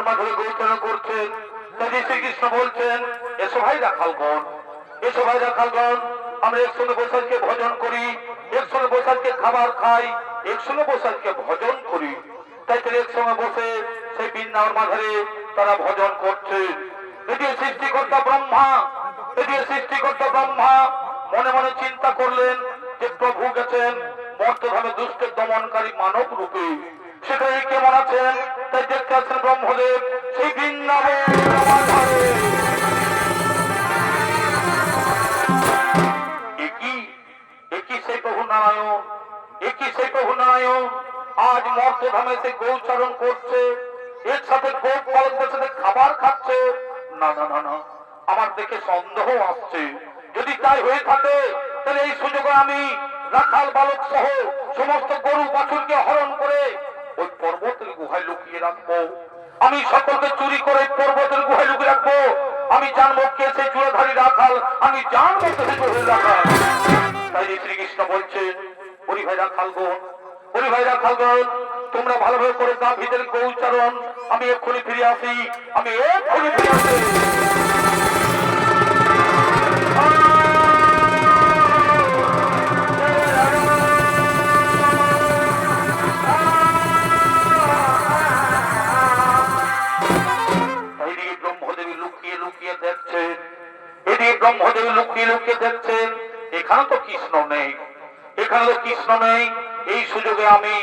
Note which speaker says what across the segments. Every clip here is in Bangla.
Speaker 1: বৃন্দাবন মাধবে গৌচরণ করছেন তাই শ্রীকৃষ্ণ বলছেন, এসো ভাই রাখালগণ এসো ভাই রাখালগণ আমরা একসঙ্গে বৈশাখকে ভজন করি, একসঙ্গে বৈশাখকে খাবার খাই, একসঙ্গে বৈশাখকে ভজন করি। তাই তারা একসঙ্গে বসে সেই বৃন্দাবন মাধারে তারা ভজন করছে। এটি সৃষ্টিকর্তা ব্রহ্মা, এটি সৃষ্টিকর্তা ব্রহ্মা। মনে মনে চিন্তা করলেন যে প্রভু গেছেন মর্তভাবে দুষ্টের দমনকারী মানব রূপে। সেখানে কেমন আছেন? এর সাথে খাবার খাচ্ছে। না না না না, আমার দেখে সন্দেহ আসছে। যদি তাই হয়ে থাকে, তাহলে এই সুযোগে আমি রাখাল বালক সহ সমস্ত গরু বাছুরকে হরণ করে ওই পর্বতের গুহায় লুকিয়ে রাখব। আমি সকলকে চুরি করে পর্বতের গুহায় লুকিয়ে রাখব। আমি জানব কে সেই চূড়াধারী রাখাল। আমি জানব কে সেই চূড়াধারী রাখাল। তাই শ্রীকৃষ্ণ বলছেন ওরি ভাই রাখাল বোন ওরি ভাই রাখাল বোন তোমরা ভালোভাবে করে গা ভিতরে গৌচারণ। আমি এক্ষুনি ফিরে আসি। আমি এক্ষুনি ফিরে আসি। ব্রহ্মদেবী লুকিয়ে লুকিয়ে দেখছেন এখানে তো কৃষ্ণ নেই, এখানে তো কৃষ্ণ নেই। এই সুযোগে আমি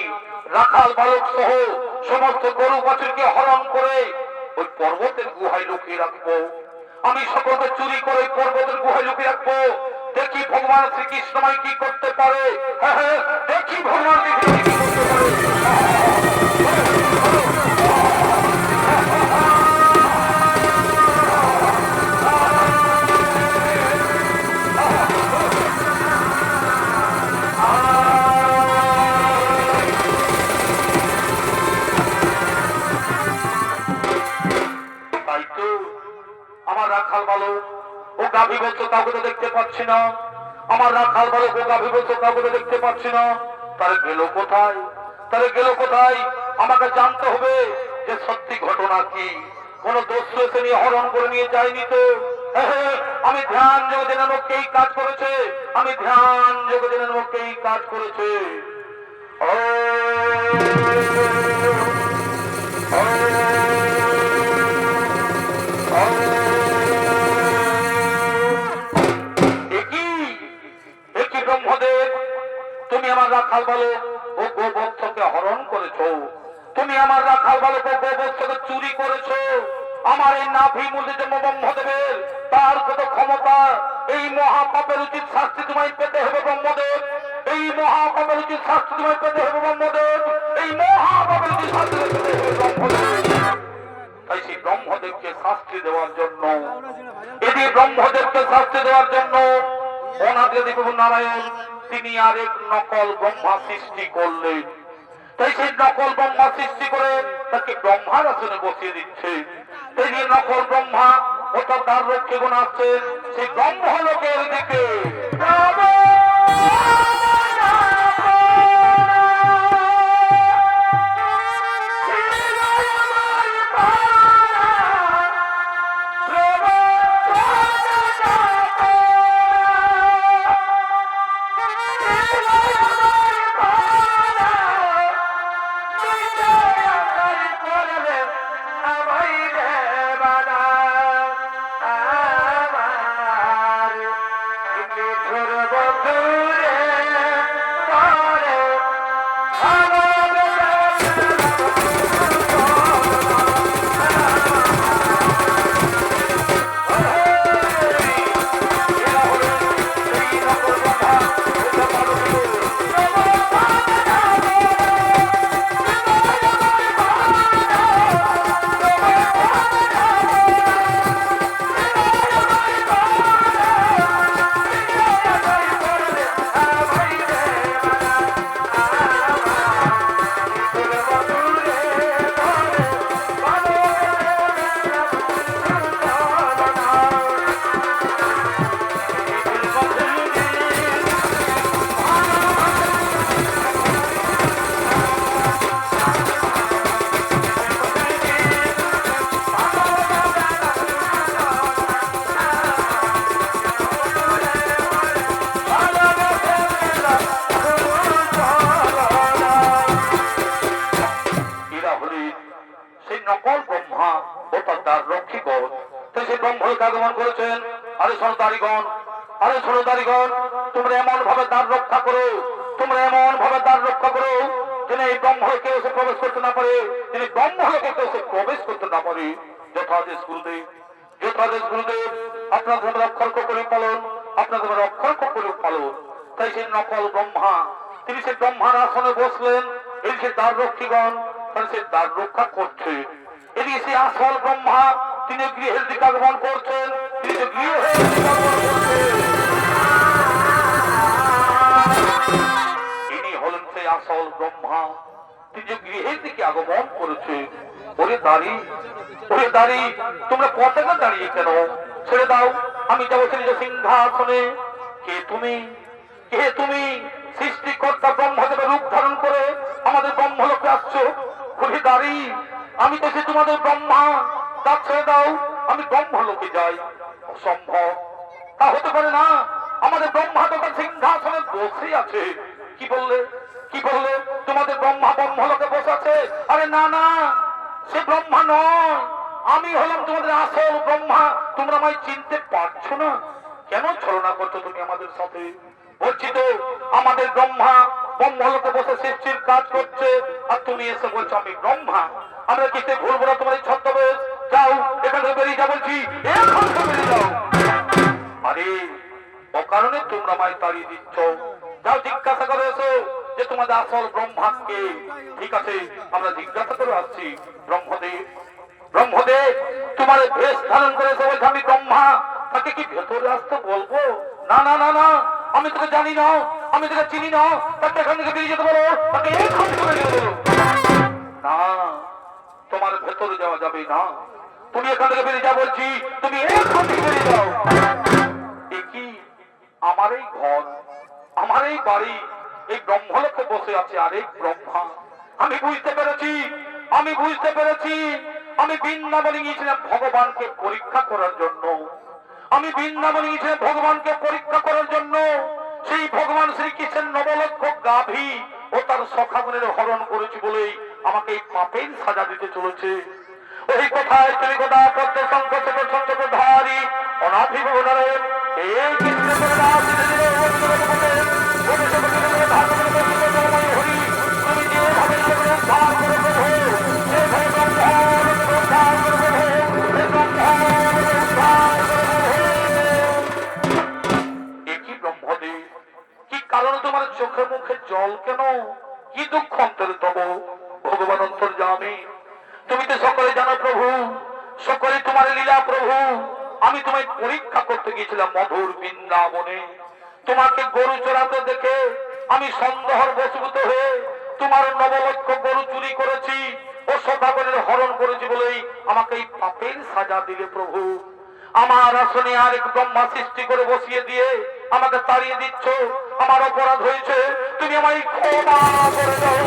Speaker 1: রাখাল বালক সহ সমস্ত গরু বাছুরকে হরণ করে ওই পর্বতের গুহায় লুকিয়ে রাখব। আমি সকলকে চুরি করে পর্বতের গুহায় লুকিয়ে রাখব। দেখি ভগবান শ্রীকৃষ্ণময় কি করতে পারে? হ্যাঁ হ্যাঁ দেখি ভগবান শ্রীকৃষ্ণ। বলছো কাউকে দেখতে পাচ্ছি না। আমার রাখাল ও গাভী বলছো কাউকে দেখতে পাচ্ছি না। তারা গেল কোথায়? তারা গেল কোথায়? আমাকে জানতে হবে যে সত্যি ঘটনা কি। কোন এসে নিয়ে হরণ করে নিয়ে যায়নি তো? আমি ধ্যান যোগে নামক এই কাজ করেছে? আমি ধ্যান যোগে নামক এই কাজ করেছে? ও আমার এই নাভি যে ব্রহ্মদেবের তার কত ক্ষমতা? এই মহাপাপের উচিত শাস্তি তোমায় পেতে হবে ব্রহ্মদেব। এই মহাপাপের উচিত শাস্তি তোমায় পেতে হবে ব্রহ্মদেব। এই মহাপাপের উচিত শাস্তি পেতে হবে ব্রহ্মদেব। ব্রহ্মদেবকে শাস্তি দেওয়ার জন্য, এটি ব্রহ্মদেবকে নারায়ণ তিনি আরেক নকল ব্রহ্মা সৃষ্টি করলেন। তাই সেই নকল ব্রহ্মা সৃষ্টি করে তাকে ব্রহ্মার আসনে বসিয়ে দিচ্ছে। যে নকল ব্রহ্মা অর্থাৎ তার রক্ষী গুণ আছে। সেই ব্রহ্মলোকের দিকে। আরে সরদারিগণ আরে সরদারিগণ তোমরা এমন ভাবে দ্বার রক্ষা করো, তোমরা এমন ভাবে দ্বার রক্ষা করো, যেন এই ব্রহ্মে কেউ এসে প্রবেশ করতে না পারে, যিনি কেউ এসে প্রবেশ করতে না পারে। যথাদেশ গুরুদেব যথাদেশ গুরুদেব, আপনার ধর্মের অক্ষর করে পালন, আপনার ধর্মের অক্ষর করে পালন। তাই সেই নকল ব্রহ্মা, তিনি সেই ব্রহ্মার আসনে বসলেন এই সে দ্বার রক্ষীগণ তাহলে সে দ্বার রক্ষা করছে। এদিকে সেই আসল ব্রহ্মা তিনি গৃহের দিকে আগমন করছেন। তিনি গৃহের দিকে আগমন করছেন। ইনি হলেন সেই আসল ব্রহ্মা। তিনি গৃহের দিকে আগমন করেছে ওরে দাঁড়ি ওরে দাঁড়ি, তোমরা পতাকা দাঁড়িয়ে কেন? ছেড়ে দাও, আমি যাব সেই সিংহাসনে। কে তুমি? কে তুমি? সৃষ্টিকর্তা ব্রহ্মদেবের রূপ ধারণ করে আমাদের ব্রহ্মলোকে আসছো। ওরে দাঁড়ি, আমি তো তোমাদের ব্রহ্মা। তা ছেড়ে দাও, আমি ব্রহ্মলোকে যাই। অসম্ভব। তা হতে পারে না, আমাদের ব্রহ্মা তো সিংহাসনে বসে আছে। কি বললে? কি বললে? তোমাদের ব্রহ্মা ব্রহ্মলোকে বসে আছে? আরে না না, সে ব্রহ্মা নয়। আমি হলাম তোমাদের আসল ব্রহ্মা। তোমরা আমায় চিনতে পারছ না? কেন ছলনা করছ তুমি আমাদের সাথে? বলছি তো, আমাদের ব্রহ্মা ব্রহ্মলোকে বসে সৃষ্টির কাজ করছে, আর তুমি এসে বলছো আমি ব্রহ্মা। আমরা কিতে ভুলবো না তোমার এই ছদ্মবেশ? যাও, এখান বেরিয়ে যা বলছি। এখন থেকে বেরিয়ে যাও। আরে, অকারণে তোমরা আমায় তাড়িয়ে দিচ্ছ। যাও, জিজ্ঞাসা করে এসো যে তোমাদের আসল ব্রহ্মাকে ঠিক আছে, আমরা জিজ্ঞাসা করে আসছি। ব্রহ্মদেব ব্রহ্মদেব, তোমার বেশ ধারণ করে এসে বলছে, আমি ব্রহ্মা। তাকে কি ভেতরে আসতে বলব? না না না না, আমি তোকে জানি না, আমি তোকে চিনি না। তাকে এখান থেকে বেরিয়ে যেতে বলো, তাকে এখান বেরিয়ে যেতে বলো। না, তোমার ভেতরে যাওয়া যাবে না। তুমি এখান থেকে বেরিয়ে যা বলছি, তুমি এখান থেকে বেরিয়ে যাও। এ আমার এই ঘর, আমার এই বাড়ি, এই ব্রহ্মলোকে বসে আছে আরেক ব্রহ্মা। আমি বুঝতে পেরেছি, আমি বুঝতে পেরেছি। আমি বৃন্দাবনে গিয়েছিলাম ভগবানকে পরীক্ষা করার জন্য। আমি বৃন্দাবনে গিয়েছিলাম ভগবানকে পরীক্ষা করার জন্য। সেই ভগবান শ্রীকৃষ্ণের নবলক্ষ গাভী ও তার সখাগুনের হরণ করেছি বলেই আমাকে এই পাপের সাজা দিতে চলেছে। ওই কথায় গোদা পদ্ম থেকে সঞ্চক ধারি অনাভিভবনারে এই কৃষ্ণ আমি তোমায় পরীক্ষা করতে গিয়েছিলাম মধুর বৃন্দাবনে। তোমাকে গরু চড়াতে দেখে আমি সন্দেহর বসীভূত হয়ে তোমার নবলক্ষ গরু চুরি করেছি ও সদাগরের হরণ করেছি বলেই আমাকে এই পাপের সাজা দিলে প্রভু। আমার আসনে আরেক ব্রহ্মা সৃষ্টি করে বসিয়ে দিয়ে আমাকে তাড়িয়ে দিচ্ছ, আমার অপরাধ হয়েছে, তুমি আমায় ক্ষমা করে দাও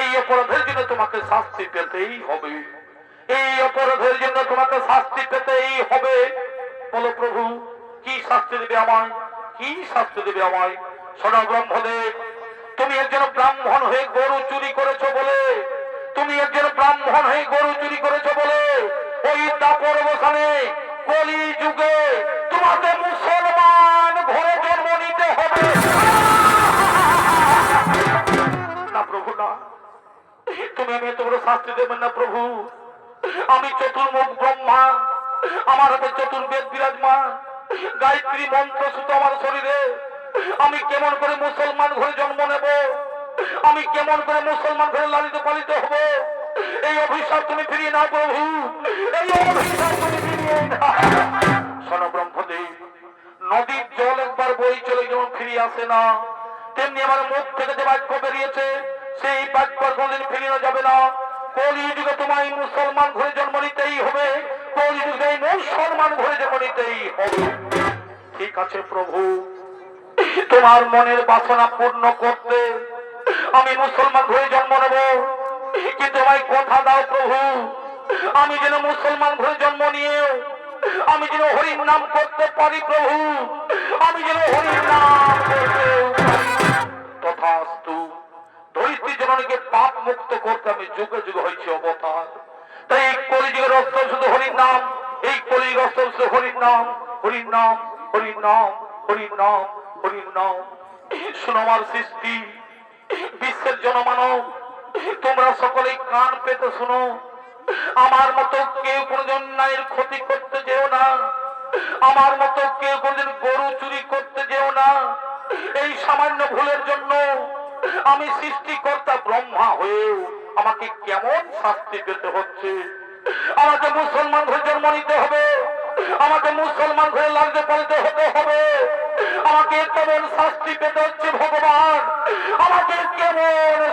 Speaker 1: এই অপরাধের জন্য তোমাকে শাস্তি পেতেই হবে। এই অপরাধের জন্য তোমাকে শাস্তি পেতেই হবে। বলো প্রভু, কি শাস্তি দেবে আমায়? কি শাস্তি দেবে আমায়? শোনো ব্রহ্মদেব তুমি একজন ব্রাহ্মণ হয়ে গরু চুরি করেছ বলে, তুমি একজন ব্রাহ্মণ হয়ে গরু চুরি করেছ বলে, ওই দাপর বসানে, কলি যুগে তোমাকে মুসলমান ঘরে জন্ম নিতে হবে। না প্রভু, না। তুমি আমি বড় শাস্তি দেবেন না প্রভু। আমি চতুর্মুখ ব্রহ্মা, আমার হাতে চতুর্বেদ বিরাজমান। গায়ত্রী মন্ত্র শুধু আমার শরীরে। আমি কেমন করে মুসলমান ঘরে জন্ম নেব? আমি কেমন করে মুসলমান ঘরে লালিত পালিত হব? এই অভিশাপ তুমি ফিরিয়ে নাও প্রভু। এই অভিশাপ তুমি ফিরিয়ে নাও। শোনো ব্রহ্মদেব, নদীর জল একবার বই চলে যেমন ফিরিয়ে আসে না, তেমনি আমার মুখ থেকে যে বাক্য বেরিয়েছে, সেই বাক্য কোনদিন ফিরিয়ে যাবে না। কলি যুগে তোমায় মুসলমান ঘরে জন্ম নিতেই হবে, কলি যুগে এই মুসলমান ঘরে জন্ম নিতেই হবে। ঠিক আছে প্রভু, তোমার মনের বাসনা পূর্ণ করতে আমি মুসলমান ঘরে জন্ম নেব। কিন্তু কথা দাও প্রভু, আমি যেন মুসলমান ঘরে জন্ম নিয়ে আমি যেন হরির নাম করতে পারি প্রভু, আমি যেন হরির নাম করতে তথাস্তু জননীকে পাপ মুক্ত করতে আমি যুগে যুগে হয়েছি অবতার। তাই এই কলিযুগের অস্ত্র শুধু হরির নাম, এই কলির অস্ত্র শুধু হরির নাম হরির নাম হরির নাম হরির নাম হরির নাম। শুনো আমার সৃষ্টি, বিশ্বের জনমানব, তোমরা সকলেই কান পেতে শুনো। আমার মতো কেউ কোনজন নারীর ক্ষতি করতে যেও না। আমার মতো কেউ কোনদিন গরু চুরি করতে যেও না। এই সামান্য ভুলের জন্য আমি সৃষ্টিকর্তা ব্রহ্মা হয়েও আমাকে কেমন শাস্তি পেতে হচ্ছে? আমাকে মুসলমান হয়ে জন্ম নিতে হবে। আমাকে মুসলমান হয়ে লাগতে পালতে হতে হবে। আমাকে কেমন শাস্তি পেতে হচ্ছে ভগবান? আমাকে কেমন